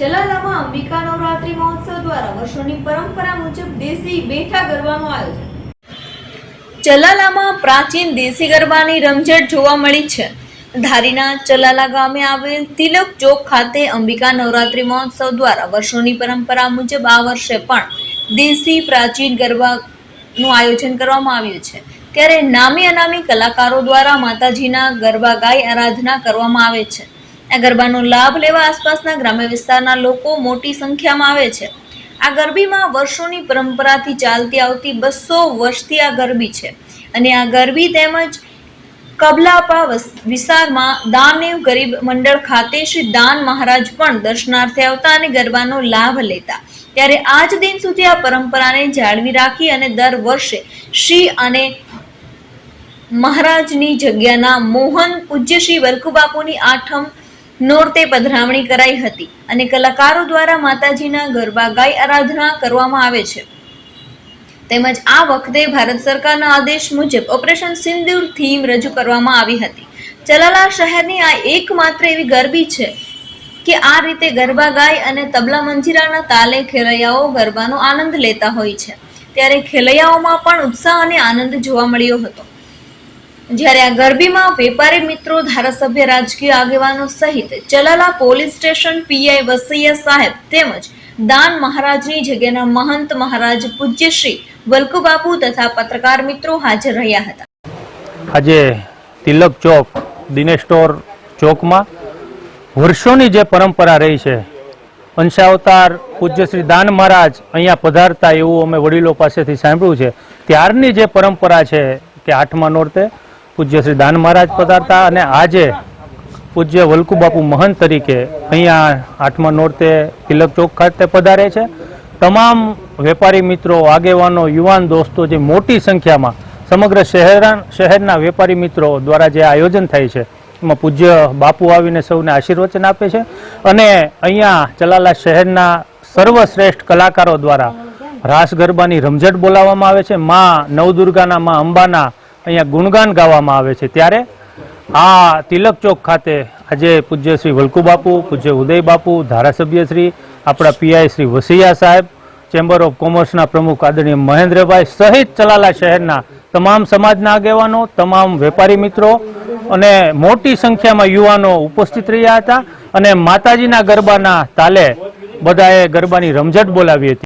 જલાલામાં અંબિકા નવરાત્રી મહોત્સવ દ્વારા વર્ષોની પરંપરા મુજબ દેશી બેઠા ગરબાનું આયોજન. ચલાલામાં પ્રાચીન દેશી ગરબાની રમઝટ જોવા મળી છે. ધારીના ચલાલા ગામે આવેલ તિલક ચોક ખાતે અંબિકા નવરાત્રી મહોત્સવ દ્વારા વર્ષોની પરંપરા મુજબ આ વર્ષે પણ દેશી પ્રાચીન ગરબાનું આયોજન કરવામાં આવ્યું છે. ત્યારે નામી અનામી કલાકારો દ્વારા માતાજીના ગરબા ગાય આરાધના કરવામાં આવે છે. આ ગરબાનો લાભ લેવા આસપાસના ગ્રામ્ય વિસ્તારના લોકો મોટી સંખ્યામાં આવે છે. આ ગરબીમાં વર્ષોની પરંપરાથી ચાલતી આવતી બસો વર્ષથી આ ગરબી છે. અને આ ગરબી તેમજ કબલાપા વિસ્તારમાં દાનદેવ ગરીબ મંડળ ખાતે શ્રી દાન મહારાજ પણ દર્શનાર્થે આવતા અને ગરબાનો લાભ લેતા. ત્યારે આજ દિન સુધી આ પરંપરાને જાળવી રાખી અને દર વર્ષે શ્રી અને મહારાજની જગ્યાના મોહન પૂજ્ય શ્રી વલ્કુબાપુની આઠમ નોરતે પધરામણી કરાઈ હતી અને કલાકારો દ્વારા માતાજીના ગરબા ગાય આરાધના કરવામાં આવે છે. તેમજ આ વખતે ભારત સરકારના આદેશ મુજબ ઓપરેશન સિંદૂર થીમ રજૂ કરવામાં આવી હતી. ચલાલા શહેરની આ એકમાત્ર એવી ગરબી છે કે આ રીતે ગરબા ગાય અને તબલા મંજીરાના તાલે ખેલૈયાઓ ગરબાનો આનંદ લેતા હોય છે. ત્યારે ખેલૈયાઓમાં પણ ઉત્સાહ અને આનંદ જોવા મળ્યો હતો. જ્યારે આ ગરબીમાં વેપારી મિત્રો, ધારાસભ્ય, રાજકીય આગેવાનો સહિત Chalala police station PI Vasaiya સાહેબ તેમજ દાન મહારાજની જગ્યાના મહંત મહારાજ પૂજ્ય શ્રી વલ્કુબાપુ તથા પત્રકાર મિત્રો હાજર રહ્યા હતા. આજે તિલક ચોક, દિનેશ સ્ટોર ચોકમાં વર્ષોની જે પરંપરા રહી છે, અંશાવતાર પૂજ્ય શ્રી દાન મહારાજ અહીંયા પધારતા એવું અમે વડીલો પાસેથી સાંભળ્યું છે. ત્યારની જે પરંપરા છે કે આઠમા નોરતે પૂજ્ય શ્રી દાન મહારાજ પધારતા અને આજે પૂજ્ય વલ્કુબાપુ મહંત તરીકે અહીંયા આઠમા નોરતે તિલક ચોક ખાતે પધારે છે. તમામ વેપારી મિત્રો, આગેવાનો, યુવાન દોસ્તો જે મોટી સંખ્યામાં સમગ્ર શહેર શહેરના વેપારી મિત્રો દ્વારા જે આયોજન થાય છે, એમાં પૂજ્ય બાપુ આવીને સૌને આશીર્વચન આપે છે અને અહીંયા ચલાલા શહેરના સર્વશ્રેષ્ઠ કલાકારો દ્વારા રાસ ગરબાની રમઝટ બોલાવવામાં આવે છે. માં નવદુર્ગાના, માં અંબાના અહીંયા ગુણગાન ગાવામાં આવે છે. ત્યારે આ તિલક ચોક ખાતે આજે પૂજ્ય શ્રી વલ્કુ બાપુ, પૂજ્ય ઉદય બાપુ, ધારાસભ્ય શ્રી, આપણા પીઆઈ શ્રી વસૈયા સાહેબ ચેમ્બર ઓફ કોમર્સના પ્રમુખ આદરણીય મહેન્દ્રભાઈ સહિત ચલાલા શહેરના તમામ સમાજના આગેવાનો, તમામ વેપારી મિત્રો અને મોટી સંખ્યામાં યુવાનો ઉપસ્થિત રહ્યા હતા અને માતાજીના ગરબાના તાલે બધાએ ગરબાની રમઝટ બોલાવી હતી.